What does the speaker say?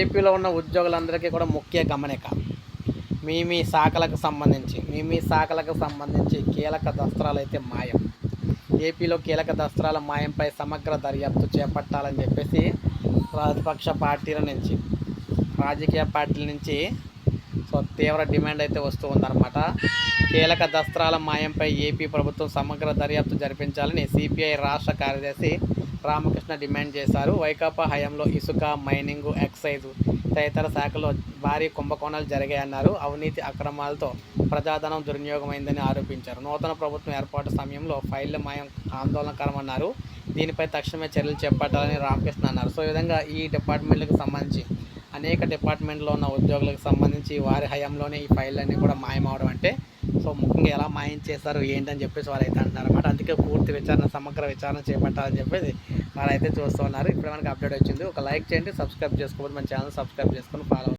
ఏపీలో ఉన్న ఉద్యోగులందరికీ కూడా ముఖ్య గమనిక మీ మీ శాఖలకు సంబంధించి మీ మీ శాఖలకు సంబంధించి కీలక దస్త్రాలు అయితే మాయం. ఏపీలో కీలక దస్త్రాల మాయంపై సమగ్ర దర్యాప్తు చేపట్టాలని చెప్పేసి ప్రతిపక్ష పార్టీల నుంచి రాజకీయ పార్టీల నుంచి సో తీవ్ర డిమాండ్ అయితే వస్తూ ఉందన్నమాట. కీలక దస్త్రాల మాయంపై ఏపీ ప్రభుత్వం సమగ్ర దర్యాప్తు జరిపించాలని సిపిఐ రాష్ట్ర కార్యదర్శి రామకృష్ణ డిమాండ్ చేశారు. వైకాపా హయాంలో ఇసుక మైనింగ్ ఎక్సైజ్ తదితర శాఖలో భారీ కుంభకోణాలు జరిగాయన్నారు. అవినీతి అక్రమాలతో ప్రజాధనం దుర్వినియోగమైందని ఆరోపించారు. నూతన ప్రభుత్వం ఏర్పాటు సమయంలో ఫైళ్ళ మాయం ఆందోళనకరమన్నారు. దీనిపై తక్షణమే చర్యలు చేపట్టాలని రామకృష్ణ అన్నారు. సో ఈ విధంగా ఈ డిపార్ట్మెంట్లకు సంబంధించి అనేక డిపార్ట్మెంట్లో ఉన్న ఉద్యోగులకు సంబంధించి వారి హయాంలోనే ఈ ఫైళ్ళన్నీ కూడా మాయమవడం అంటే సో ముఖ్యంగా ఎలా మాయం చేశారు ఏంటని చెప్పేసి వారు అయితే అంటున్నారు అనమాట అందుకే పూర్తి విచారణ సమగ్ర విచారణ చేపట్టాలని చెప్పేసి వారైతే చూస్తున్నారు ఇప్పుడు మనకి అప్డేట్ వచ్చింది. ఒక లైక్ చేయండి సబ్స్క్రైబ్ చేసుకోకపోతే మన ఛానల్ సబ్స్క్రైబ్ చేసుకొని ఫాలో